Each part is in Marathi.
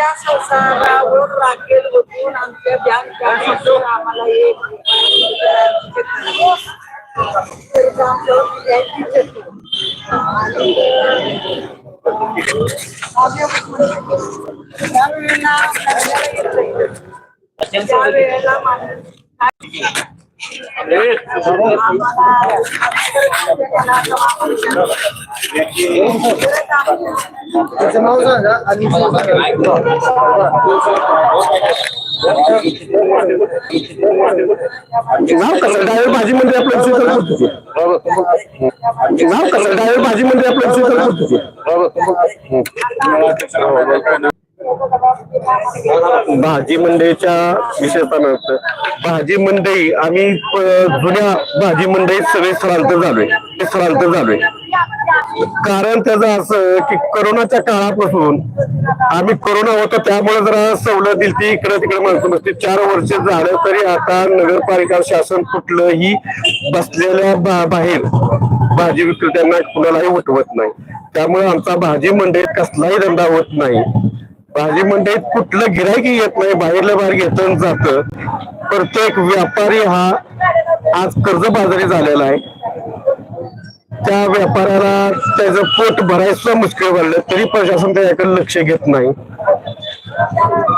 आमच्या संसारावर राखेल होतून आमच्या बँक आम्हाला एक तरी आमच्यावर द्यायचीच येतो. आणि त्यावेळेला त्यावेळेला माणूस त्याचं नाव सांगा आणि नाव कसं डायवर भाजी म्हणजे आपलं शीतल नाव कसं? डायवर भाजी म्हणजे आपलं शीतल भाजी मंडईच्या विशेषता भाजी मंडई आम्ही जुन्या भाजी मंडईत सगळे स्थलांतर झालोय. स्थलांतर झालोय. कारण त्याचं असं की करोनाच्या काळापासून आम्ही करोना होतो त्यामुळे जरा सवलत दिली ती इकडे तिकडे माणसं बसते चार वर्ष झालं तरी आता नगरपालिका शासन कुठलंही बसलेल्या बा- बाहेर भाजी विक्रेत्यांना कुणालाही उठवत नाही. त्यामुळे आमचा भाजी मंडईत कसलाही धंदा होत नाही. भाजी मंडईत कुठलं गिरायक येत नाही बाहेरलं बाहेर घेतलं जातं. प्रत्येक व्यापारी हा आज कर्जबाजारी झालेला आहे. त्या व्यापाऱ्याला त्याचं पोट भरायचं मुश्किल बनलं तरी प्रशासन त्याच्याकडे लक्ष घेत नाही.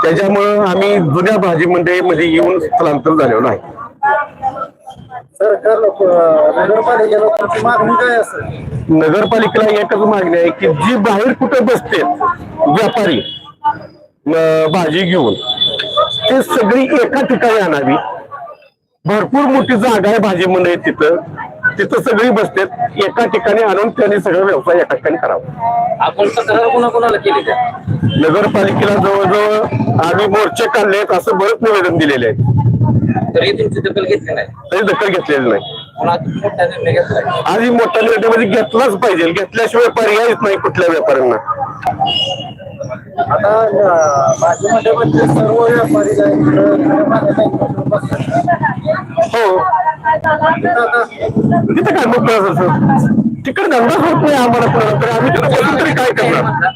त्याच्यामुळं आम्ही जुन्या भाजी मंडईमध्ये येऊन स्थलांतर झालेलो आहे. नगरपालिकेला एकच मागणी आहे की जी बाहेर कुठे बसते व्यापारी भाजी घेऊन ते सगळी एका ठिकाणी आणावी. भरपूर मोठी जागा आहे भाजी मंडई तिथं. तिथं सगळी बसतात. एका ठिकाणी आणून त्यांनी सगळं व्यवसाय एका ठिकाणी करावा. आपण तक्रार कोणा कोणाला केली त्या? नगरपालिकेला जवळजवळ आम्ही मोर्चे काढलेत असं बरंच निवेदन दिलेले आहे. तरी तुमची दखल घेतली नाही. तरी दखल घेतलेली नाही. निर्णय आधी मोठ्या निर्णयामध्ये घेतलाच पाहिजे. घेतल्याशिवाय पर्यायच नाही कुठल्या व्यापाऱ्यांना. आता सर्व व्यापारी. हो. तिथं काय मोकळं असं तिकडे धंदाच होत नाही आम्हाला तरी. आम्ही तिथं बसून तरी काय करणार?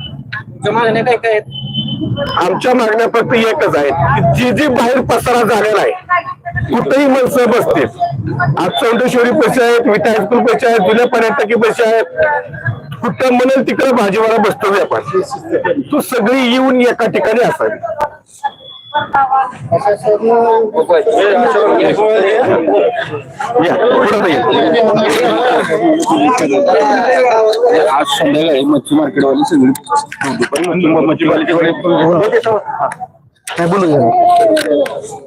मागण्या काय काय आहेत? आमच्या मागण्या फक्त एकच आहेत. की जी जी बाहेर पसारा झालेला आहे कुठेही माणसं बसते आज चौंडेश्वरी पैसे आहेत विटा हायस्कूल पैसे आहेत जुन्या पर्यटकी पैसे आहेत. कुठं म्हणेल तिकडे भाजीवाला बसतो व्यापार. तू सगळी येऊन एका ठिकाणी असावी. आज संध्याकाळी मच्छी मार्केटवाली सगळी. येतात. काय बोलू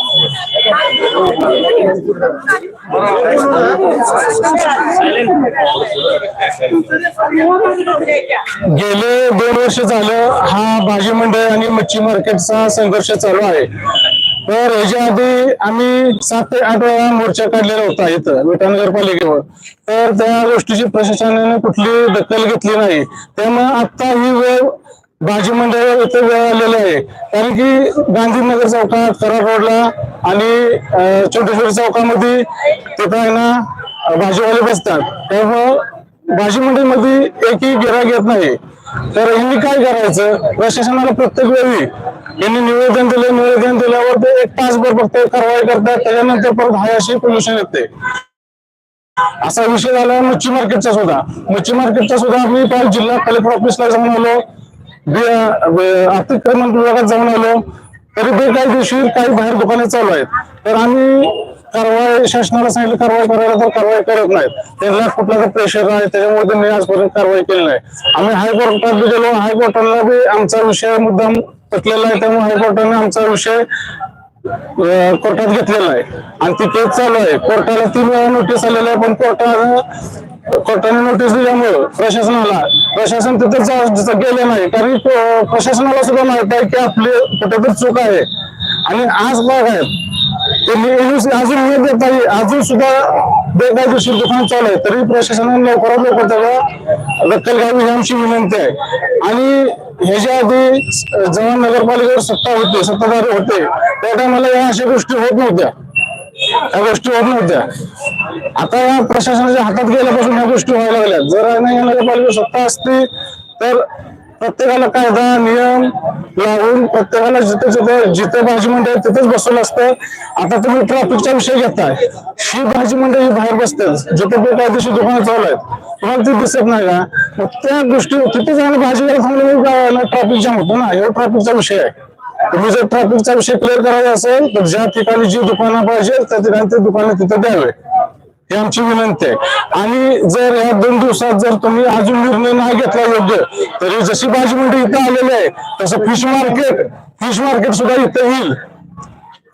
गेले दोन वर्ष झालं हा भाजी मंडळ आणि मच्छी मार्केटचा संघर्ष चालू आहे. तर ह्याच्या आधी आम्ही सात ते आठ वेळा मोर्चा काढलेला होता इथं विटा नगरपालिकेवर. तर त्या गोष्टीची प्रशासनाने कुठली दखल घेतली नाही. त्यामुळे आता ही वेळ भाजी मंडळ इथे वेळ आलेलं आहे. कारण की गांधीनगर चौकात कराड रोडला आणि छोट्या छोट्या चौकामध्ये तिथं आहे ना भाजीवाले बसतात. त्यामुळं भाजी मंडळीमध्ये एकही गिराग येत नाही. तर यांनी काय करायचं? प्रशासनाला प्रत्येक वेळी यांनी निवेदन दिलं निवेदन दिल्यावर ते एक तासभर फक्त कारवाई करतात. त्याच्यानंतर परत हाय पोल्युशन येते. असा विषय झाला मच्छी मार्केटचा सुद्धा. मच्छी मार्केटचा सुद्धा आम्ही काल जिल्हा कलेक्टर ऑफिसला जाऊन आलो. आर्थिक कल्याण विभागात जाऊन आलो तरी बेकायदेशीर काही बाहेर दुकाने चालू आहेत. तर आम्ही कारवाई शासनाला सांगितलं कारवाई करायला तर कारवाई करत नाहीत. त्यांना कुठला तर प्रेशर आहे त्याच्यामुळे त्यांनी आजपर्यंत कारवाई केली नाही. आम्ही हायकोर्टात बी गेलो हायकोर्टाला बी आमचा विषय मुद्दाम पटलेला आहे त्यामुळे हायकोर्टाने आमचा विषय कोर्टात घेतलेला आहे. आणि ती केस चालू आहे. कोर्टाला तीन वेळा नोटीस आलेली आहे पण कोर्टानं कोर्टाने नोटीस दिल्यामुळं प्रशासनाला प्रशासन तिथे जा- गेले नाही कारण प्रशासनाला सुद्धा माहीत आहे की आपली कुठेतरी चूक आहे. आणि आज बाग आहेत अजून न देता अजून सुद्धा बेकायदेशीर दुकान चालू आहे तरी प्रशासनाने लवकरात लवकर त्याला दखल घ्यावी ही आमची विनंती आहे. आणि ह्याच्या आधी जेव्हा नगरपालिकेवर सत्ता होती सत्ताधारी होते त्या टायमाला या अशा गोष्टी होत नव्हत्या. या गोष्टी होत नव्हत्या आता या प्रशासनाच्या हातात गेल्यापासून ह्या गोष्टी व्हायला लागल्या. जर नगरपालिका सत्ता असती तर प्रत्येकाला कायदा नियम लावून प्रत्येकाला जिथे जिथे जिथे भाजी मंडळ तिथेच बसवलं असतं. आता तुम्ही ट्रॅफिकचा विषय घेताय. ही भाजी मंडळ ही बाहेर बसते. जिथे बेकायदेशीर दुकानं चालू आहेत तुम्हाला ते दिसत नाही का? मग त्या गोष्टी तिथे जाणं भाजी घ्यायला थांबलं ट्रॅफिक जाम होतो ना एवढा ट्रॅफिकचा विषय आहे. तुम्ही जर ट्रॅफिकचा विषय क्लिअर करायचा असेल तर ज्या ठिकाणी जी दुकानं पाहिजे त्या ठिकाणी ते दुकानं तिथे द्यावे. ही आमची विनंती आहे. आणि जर या दोन दिवसात जर तुम्ही अजून निर्णय नाही घेतला योग्य तरी जशी भाजी मंडई इथं आलेली आहे तसं फिश मार्केट फिश मार्केट सुद्धा इथं येईल.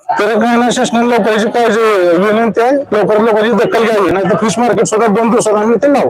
तर काय ना शासनाने लवकरची काळजी विनंती आहे. लवकर लवकरची दखल घ्यावी. नाही तर फिश मार्केट सुद्धा दोन दिवसात आम्ही इथे लावू.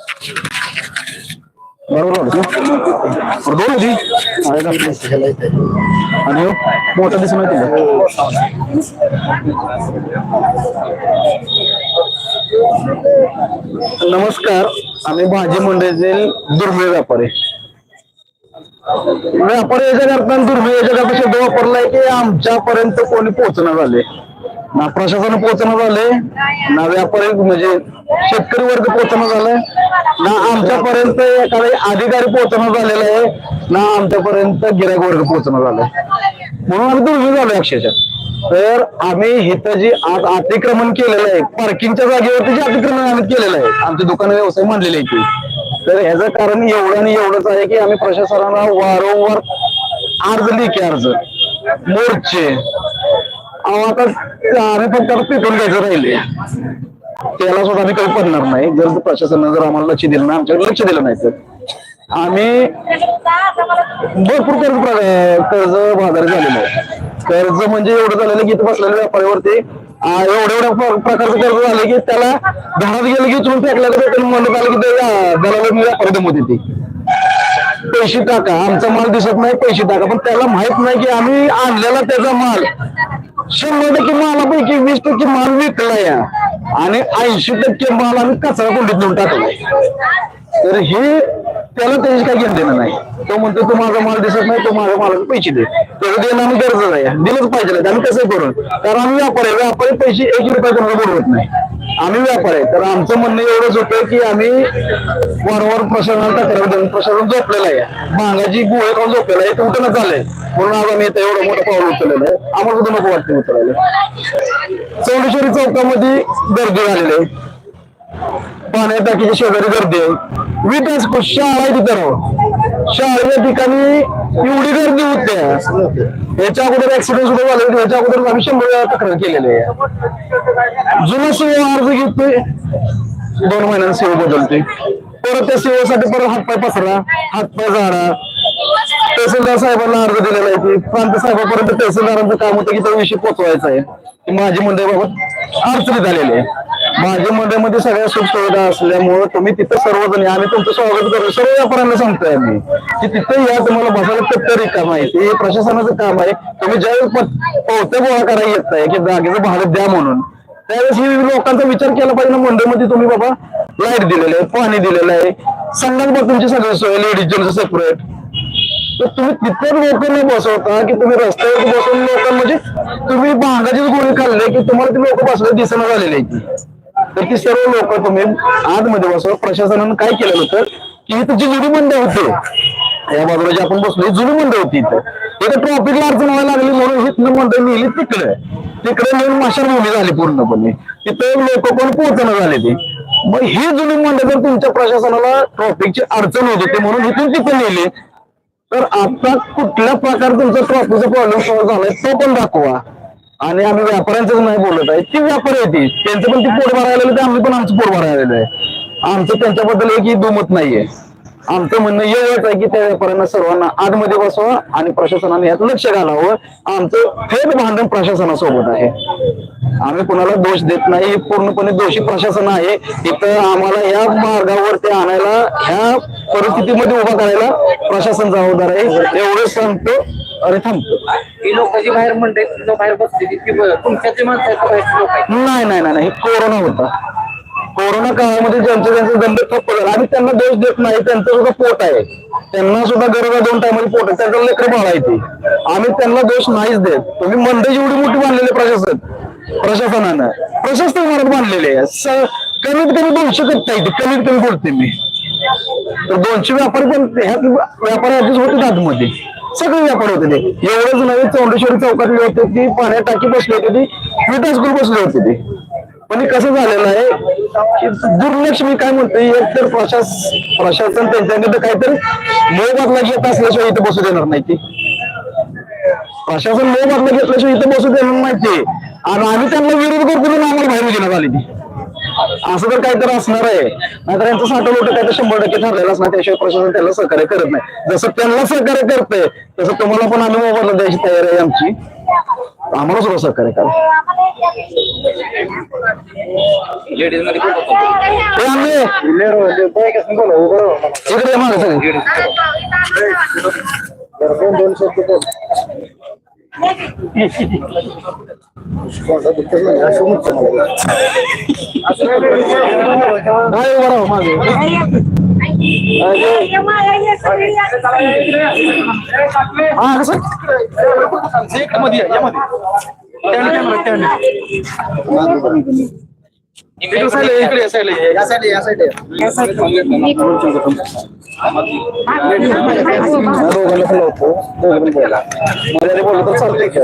बरोबर दोन होती. आणि हो, मोठा दिसून नमस्कार आम्ही भाजी मंडळीतील दुर्मिळ व्यापारी. व्यापारी याच्या करताना दुर्मिळ याच्या करता शब्द वापरलाय की आमच्यापर्यंत कोणी पोहोचणं झाले ना प्रशासन पोहोचणं झाले ना व्यापारी म्हणजे शेतकरी वर्ग पोहोचणं झालाय. ना आमच्यापर्यंत एखादा अधिकारी पोहोचणं झालेला आहे ना आमच्यापर्यंत गिरायक वर्ग पोहोचणं झालाय. म्हणून आम्ही दुर्मिळ झालोय अक्षरशः. तर आम्ही इथं जी आज अतिक्रमण केलेलं आहे पार्किंगच्या जागेवरती जे अतिक्रमण आम्ही केलेलं आहे आमचे दुकान व्यवसाय मांडलेले आहे की तर ह्याचं कारण एवढं आणि एवढंच आहे की आम्ही प्रशासनाला वारंवार अर्ज लिखी अर्ज. मोर्चे. आता आम्ही फक्त आता पेटून घ्यायचं राहिले त्याला सुद्धा आम्ही काही पडणार नाही. जर प्रशासनानं जर आम्हाला लक्ष दिलं ना आमच्याकडे लक्ष दिलं नाही तर. आम्ही भरपूर कर्ज कर्ज बाजार झालेलं आहे. कर्ज म्हणजे एवढं झालेलं की इथं बसलेल्या व्यापाऱ्यावरती एवढ्या एवढ्या प्रकारचं कर्ज झालं की त्याला घरात गेलं की उचलून फेकल्याचं भेटेल म्हणत आलं की ते दलाला मी व्यापारी दमत येते. पैसे टाका. आमचा माल दिसत नाही पैसे टाका. पण त्याला माहीत नाही की आम्ही आणलेला त्याचा माल शंभर टक्के मालापैकी वीस टक्के माल विकलाय. आणि ऐंशी टक्के माल आम्ही कचरा कुंडीत नेऊन टाकलाय. तर हे त्याला त्याची काही घेणं देणं नाही. तो म्हणतो तो माझा माल दिसत नाही तो माझ्या मालाचे पैसे दे. त्याचं देणं आम्ही गरज आहे. दिलंच पाहिजे नाही. आम्ही कसं करून कारण आम्ही व्यापार आहे. व्यापारी पैसे एक रुपया कोणाला बोलवत नाही. आम्ही व्यापार आहे. तर आमचं म्हणणं एवढंच होतं की आम्ही वारंवार प्रशासनाला तक्रार देऊन प्रशासन झोपलेलं आहे. मागाची गोळे खाऊन झोपलेला आहे. उठणं झालंय. म्हणून आज आम्ही इथं एवढं मोठं पाऊल उचललेलं आहे. आम्हाला सुद्धा नको वाटतं उचलायला. चौंडेश्वरी चौकामध्ये गर्दी झालेली आहे. पाण्या टाकीची शेजारी गर्दी आहे. विकास शाळा आहे तिथं शाळेच्या ठिकाणी एवढी गर्दी होते याच्या अगोदर ऍक्सिडेंट सुद्धा झाले होते. याच्या अगोदर आम्ही शंभर वेळा तक्रार केलेली आहे. जुना सेवा अर्ज घेतोय. दोन महिन्यांनी सेवा बदलते परत त्या सेवेसाठी परत हातपाय पसरा हातपाय झाडा. तहसीलदार साहेबांना अर्ज दिलेला आहे की प्रांत साहेबापर्यंत तहसीलदारांचं काम होतं की त्या विषय पोचवायचा आहे. की माझी मंडळाबाबत अडचणीत आलेली आहे. माझ्या मंडळामध्ये सगळ्या सुख सुविधा असल्यामुळं तुम्ही तिथं सर्वजण या. आम्ही तुमचं स्वागत करू सर्व व्यापाऱ्यांना सांगतोय आम्ही की तिथं या तुम्हाला बसायला कट्टर काम आहे ते प्रशासनाचं काम आहे. तुम्ही ज्यावेळेस प- पोहते गोळा करायला येत आहे की जागेचं भाडं द्या म्हणून. त्यावेळेस ही लोकांचा विचार केला पाहिजे ना मंडळमध्ये. तुम्ही बाबा लाइट दिलेलं आहे पाणी दिलेलं आहे. संघात तुमची सगळी सोय लेडीज जेंट्स सेपरेट तर तुम्ही तिथे लोकांना बसवता की तुम्ही रस्त्यावर बसून लोकांना म्हणजे तुम्ही भांगाचीच गोळी खाल्ले की तुम्हाला ती लोक बसले दिसणं झालेली आहे तर ती सर्व लोक तुम्ही आतमध्ये बसवा. प्रशासनानं काय केलं होतं की इथं जी जुडी मंडळ होते या बाजूला जी आपण बसलो ही जुडी होती इथं. इथं ट्रॉफिकला अडचण व्हायला लागली म्हणून हिथनं मंडळ नेली तिकडे. तिकडे नेऊन माशाभूमी झाली पूर्णपणे. तिथं लोक कोण पोहोचणं झाले ते मग ही जुनी मंडळ तर तुमच्या प्रशासनाला ट्रॉफिकची अडचण होत होती म्हणून इथून तिथे नेली तर आता कुठल्या प्रकारे तुमचा ट्रॉफीचा प्रॉब्लेम सॉल्व्ह झालाय तो पण दाखवा. आणि आम्ही व्यापाऱ्यांचंच नाही बोलत आहे ती व्यापारी आहे ती. त्यांचं पण ती पोट भरायला आलेलं आम्ही पण आमचं पोट भरायला आलेलं आहे. आमचं त्यांच्याबद्दल एकही दुमत नाहीये. आमचं म्हणणं एवढंच आहे की त्या व्यापाऱ्यांना सर्वांना आतमध्ये बसवा आणि प्रशासनाने यात लक्ष घालावं. आमचं थेट भांडण प्रशासनासोबत आहे. आम्ही कोणाला दोष देत नाही. पूर्णपणे दोषी प्रशासन आहे. इथं आम्हाला या मार्गावरती आणायला ह्या परिस्थितीमध्ये उभा करायला प्रशासन जबाबदार आहे. एवढं सांगतो. अरे थांबतो ती नाही नाही नाही कोरोना होता. कोरोना काळामध्ये ज्यांचे ज्यांचे धंदे ठप्प झाले आम्ही त्यांना दोष देत नाही त्यांचं सुद्धा पोट आहे. त्यांना सुद्धा गरज दोन टायमध्ये पोट आहे त्यांचं लेकर बाळ आहे ते. आम्ही त्यांना दोष नाहीच देत. तुम्ही मंडई एवढी मोठी बांधलेली प्रशासन प्रशासनानं. प्रशस्त इमारत बांधलेली आहे. कमीत कमी दोनशे कट्टा येते कमीत कमी बोलते मी. तर दोनशे व्यापारी पण ह्यात व्यापारी आधीच होते आतमध्ये. सगळे व्यापारी होते ते. एवढंच नव्हे चौंडेश्वरी चौकातले होते ती पाण्यात टाकी बसली होती ती विटा स्कूल बसली होती ती. पण कसं झालेलं आहे की दुर्लक्ष मी काय म्हणतोय एक तर प्रशास प्रशासन त्यांच्याकडे काहीतरी मोबदला घेत असल्याशिवाय इथे बसू देणार नाही ती. प्रशासन मोबदला घेतल्याशिवाय इथे बसू देणार नाही ते. आणि आम्ही त्यांना विरोध करतो आम्हाला बाहेर घेण्यात आली ती असं तर काहीतरी असणार आहे. नाहीतर यांचं साठं लोट काय तर शंभर टक्के ठरलेलं असणार त्याशिवाय प्रशासन त्याला सहकार्य करत नाही. जसं त्यांना सहकार्य करतंय तसं तुम्हाला पण आम्ही मोबदला द्यायची तयारी आहे आमची. आम्हाला सुद्धा सहकार्य करा लेडीजमध्ये खूप होतं. हे आम्ही इकडे या मागं सगळे. नाही, उभं राहा मागे. हा, कसं? इकडे इकडे दोघांना पण लावतो दोघं पण बोला बोललं तर चालतंय का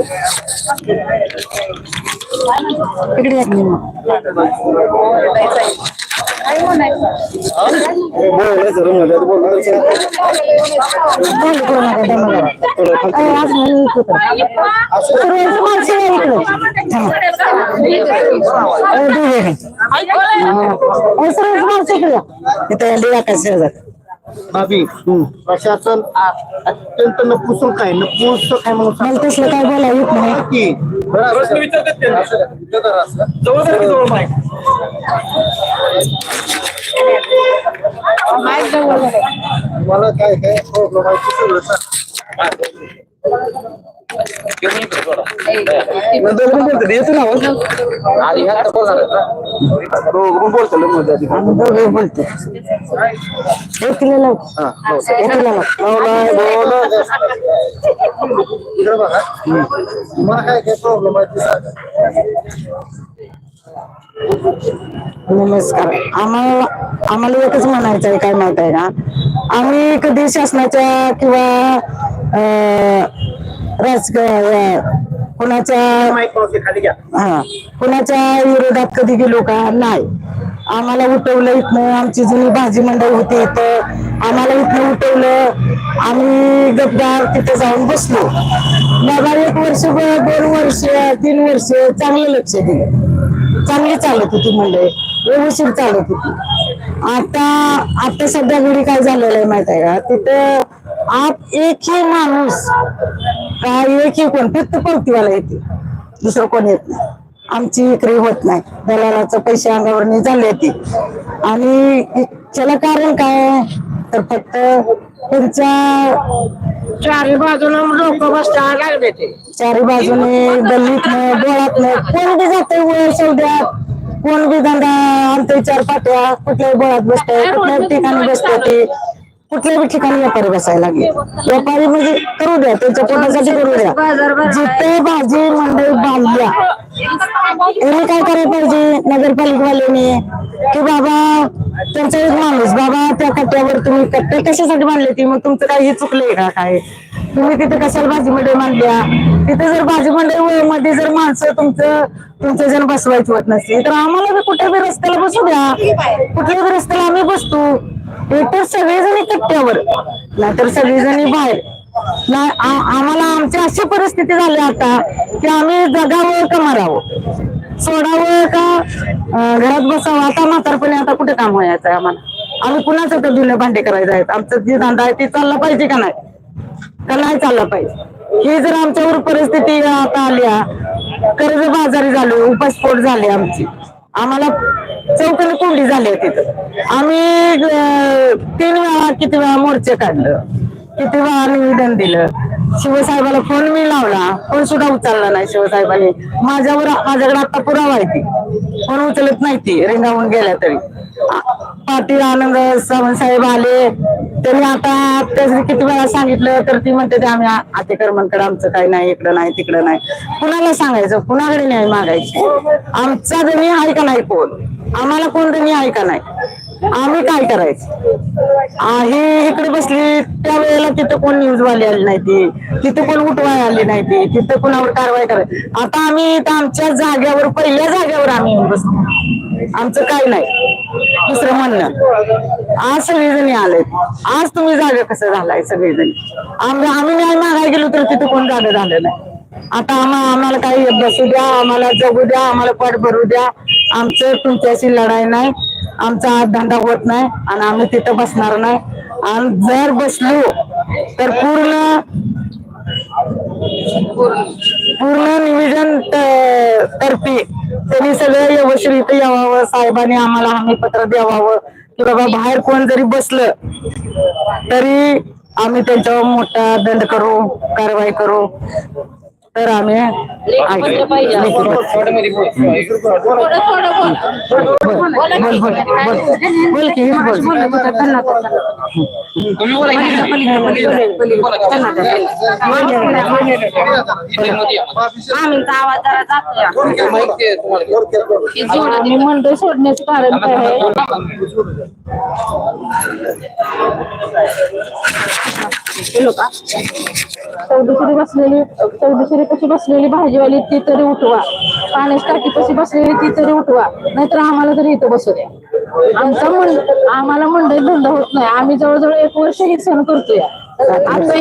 भाभी प्रशासन अत्यंत नपुसक आहे. नपुसक आहे म्हणून मला तसलं काय बोलायला येत नाही. की प्रश्न विचारतात त्यांना. जवळ की जवळ mic. मला काय काय प्रॉब्लेम आहे ते सगळं सांग. पण बोलतात येतो ना आवाज आधी ह्या तर बोलणार दोघं मध्ये आधी बोलतो एकटीला लाव एकटीला लाव इकडे बघा काय काय प्रॉब्लेम आहे ते सांगा नमस्कार. आम्हाला आम्हाला एकच म्हणायचं आहे काय माहीत आहे का? आम्ही कधी शासनाच्या किंवा राज कुणाच्या हा कुणाच्या विरोधात कधी गेलो का? नाही. आम्हाला उठवलं इथनं आमची जुनी भाजी मंडळ होती इथं. आम्हाला इथनं उठवलं. आम्ही गद्दार तिथे जाऊन बसलो. बाबा एक वर्ष दोन वर्ष तीन वर्ष चांगलं लक्ष दिलं. चांगली चालत होती मंडळी व्यवस्थित चालत होती. आता आता सध्या घरी काय झालेलं आहे माहीत आहे का? तिथं आत एकही माणूस का एकही कोण? फक्त पावतीवाला येते. दुसरं कोण येत नाही. आमची विक्री होत नाही. दलालाचं पैसे अंगावर झाले ती आणि त्याला कारण काय? तर फक्त त्यांच्या चारी बाजूला लोक बसता लागले ते. चारी बाजूने गल्लीत डोळ्यात कोण बी जाते वर सौद्यात कोण बी धंदा आणते चार पाट्या? कुठल्याही बोळात बसते कुठल्याही ठिकाणी बसते ते. कुठल्याही ठिकाणी व्यापारी बसायला लागले? व्यापारी म्हणजे करू द्या त्यांच्या पोटासाठी करू द्या. जिथे भाजी मंडई बांधल्या यांनी काय करायला पाहिजे? नगरपालिकावाल्याने? की बाबा त्यांचा एक माणूस बाबा त्या कट्ट्यावर तुम्ही कट्टे कशासाठी बांधले ती? मग तुमचं काही चुकलंय का काय? तुम्ही तिथे कशाला भाजी मंडई बांधल्या? तिथे जर भाजी मंडई मध्ये जर माणसं तुमचं तुमचं जण बसवायचं होत नसेल तर आम्हाला कुठे बी रस्त्याला बसू द्या. कुठल्या बी रस्त्याला आम्ही बसतो. एकतर सगळेजणी कट्ट्यावर नाहीतर सगळेजणी बाहेर. नाही आम्हाला आमची अशी परिस्थिती झाली आता की आम्ही जगावं का मारावं? सोडावं का घरात बसावं? आता म्हातारपणे आता कुठे काम व्हायचं आहे आम्हाला? आम्ही कुणाचं तर धुणे भांडे करायचं आहेत? आमचं जे धंदा आहे ते चालला पाहिजे का नाही? का नाही चालला पाहिजे? ही जर आमच्यावर परिस्थिती आता आल्या कर्ज बाजारी झालो उपस्फोट झाली आमची. आम्हाला चौकाने कोंडी झाली होती तिथं आम्ही तीन वेळा किती वेळा मोर्चे काढलं. किती वेळा निवेदन दिलं. शिवसाहेबाला फोन मी लावला फोन सुद्धा उचलला नाही शिवसाहेबाने. माझ्यावर माझ्याकडे आता पुरावा आहे ती फोन उचलत नाही ती रिंगावून गेल्या तरी. पाटील आनंद सावंत साहेब आले त्यांनी आता त्याची किती वेळा सांगितलं तर ती म्हणते ते आम्ही अतिक्रमणकडे आमचं काही नाही इकडं नाही तिकडं नाही. कुणाला सांगायचं? कुणाकडे न्याय मागायची? आमचा जणी आहे का नाही कोण? आम्हाला कोण जणी आहे का नाही? आम्ही काय करायचं? आहे इकडे बसली त्यावेळेला तिथं कोण न्यूज वाली आली नाही ती. तिथं कोण उठवाय आली नाही ती. तिथं कोणावर कारवाई करायची आता आम्ही आमच्या जाग्यावर पहिल्या जाग्यावर आम्ही येऊन बसतो आमचं काय नाही. दुसरं म्हणणं. आज सगळेजणी आले आज तुम्ही जागा कसं झालाय सगळेजणी? आम्ही आम्ही न्याय मागायला गेलो तर तिथं कोण जागा झालं नाही. आता आम्हा आम्हाला काही बसू द्या आम्हाला जगू द्या आम्हाला पट भरू द्या. आमचं तुमच्याशी लढाई नाही. आमचा आज धंदा होत नाही आणि आम्ही तिथं बसणार नाही. आणि जर बसलो तर पूर्ण पूर्ण निवेदन तर्फे त्यांनी सगळं व्यवस्थित यावावं साहेबांनी आम्हाला हमी पत्र द्यावावं की बाबा बाहेर कोण जरी बसलं तरी आम्ही त्यांच्यावर मोठा दंड करू कारवाई करू. तर आम्ही ऐकू. शॉर्टमध्ये बोल. बोल बोल बोल। बोल की बोल तुम्ही बोला की. आम्हीचा आवाज जरा जातोय माहिती आहे तुम्हाला आणि मंडळ सोडण्याचं कारण काय आहे केलो बसलेली कशी बसलेली भाजीवाली ती तरी उठवा. पाण्याची टाकी कशी बसलेली ती तरी उठवा. नाहीतर आम्हाला तरी इथं बसू द्या. आमचा आम्हाला मंडळी धंदा होत नाही. आम्ही जवळजवळ एक वर्ष हे सण करतोय. आता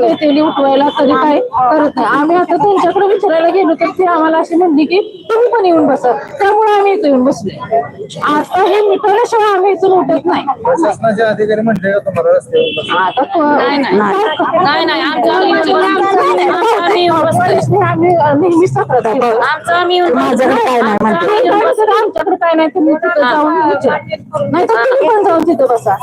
येतेली उठवायला कधी काय करत नाही. आम्ही आता त्यांच्याकडे विचारायला गेलो तर ते आम्हाला अशी म्हणली की तुम्ही पण येऊन बसा. त्यामुळे आम्ही इथं येऊन बसले. आता हे मिटवल्याशिवाय आम्ही इथून उठत नाही. शासनाचे अधिकारी म्हटले तुम्हाला रस्त्यावर आता क- नाही नाही. आमचं आम्ही आम्ही नेहमीच तक्रार करतो. आमचं आम्ही माझ्याकडे काय नाही म्हणते. आम्ही येऊन आमच्याकडे काय नाही तुम्ही तिथं जाऊन विचारा. नाही तर तुम्ही पण जाऊन तिथं बसा.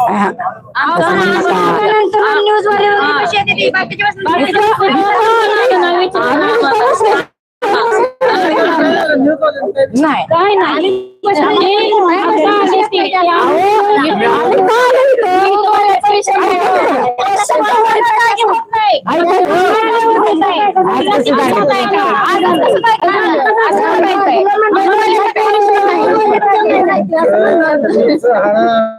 नाही हा, असं सहकार्य आहे, तुमचं आम्हाला सहकार्य आहे काय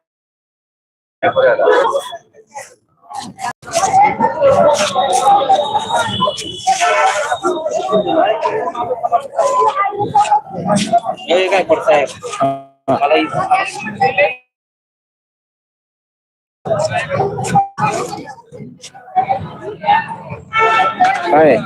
काय साहेब मला इ- काय